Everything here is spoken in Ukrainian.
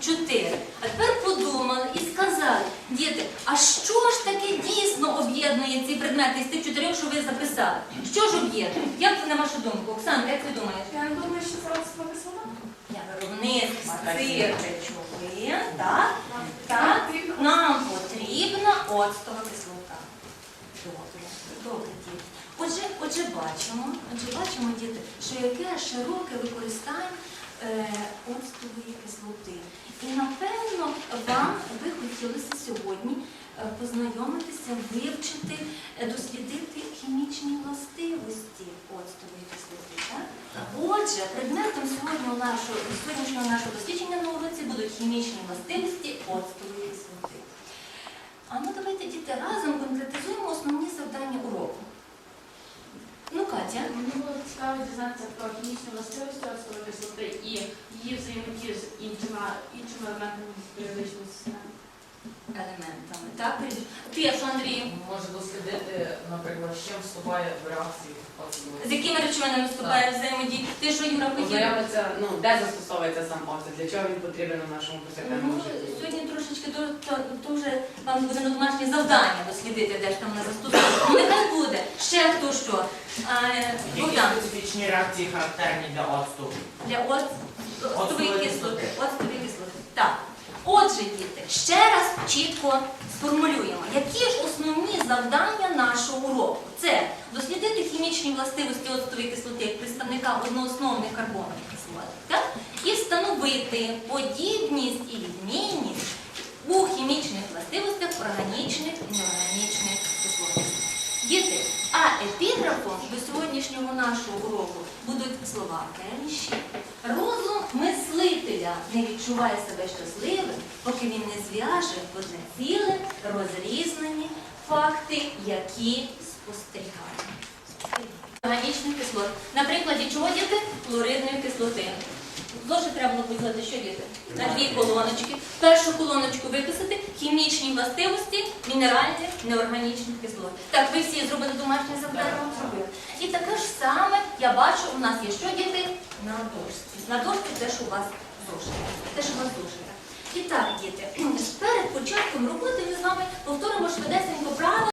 чотири. А тепер подумали і сказали, діти, а що ж таке дійсно об'єднує ці предмети з тих чотирьох, що ви записали? Що ж об'єднує? Як на вашу думку? Оксана, як ви думаєте? Я думаю, що це розповідь слова. Виробництво цих речовин, так? Так, нам потрібна оцтова кислота. Добре, добре, діти. Отже, отже, бачимо, отже, бачимо, діти, що яке широке використання е, оцтової кислоти. І напевно вам би хотілося сьогодні е, познайомитися, вивчити, е, дослідити хімічні властивості оцтової кислоти. Так? Отже, предметом сьогодні нашого, сьогоднішнього нашого дослідження на уроці будуть хімічні властивості оцтової кислоти. А ну давайте діти разом конкретизуємо основні завдання уроку. Ну, Катя, Мені було цікаво дізнатися про хімічні властивості оцтової кислоти і її взаємодію з іншими, іншими елементами періодичної системи. Елементами. Так, ти, що Андрій, Може дослідити, наприклад, з чим вступає в реакції з оцет. якими речовинами вступає взаємодія? Ти що, Юра, хотів? Ну, де застосовується сам оцет, для чого він потрібен у нашому Ну, повсякденному житті. сьогодні трошечки вже вам буде на домашнє завдання дослідити, де ж там не застосовується. Ну, нехай буде. Ще хто що. А, Які Богдан, специфічні реакції характерні для оцту? для оц- оцтової Оцтової кислоти. кислоти. Оцтової кислоти. Так. Отже, діти, ще раз чітко сформулюємо, які ж основні завдання нашого уроку. Це дослідити хімічні властивості оцтової кислоти як представника одноосновних карбонових кислот, і встановити подібність і відмінність у хімічних властивостях органічних і неорганічних кислот. Діти, а епіграфом до сьогоднішнього нашого уроку будуть слова Келіші. Розум не відчуває себе щасливим, поки він не зв'яже в одне ціле розрізнені факти, які спостерігає. Органічних кислот. На прикладі чого діти? Хлоридної кислоти. Зошит треба було поділити, що діти? На дві колоночки. Першу колоночку виписати хімічні властивості мінеральних неорганічних кислот. Так, ви всі зробили домашнє завдання? Зробили. І таке ж саме я бачу, у нас є що діти? На дошці. На дошці те, що у вас зошит. Те, що у вас зошит. І так, діти, перед початком роботи ми з вами повторимо швидесенько правило.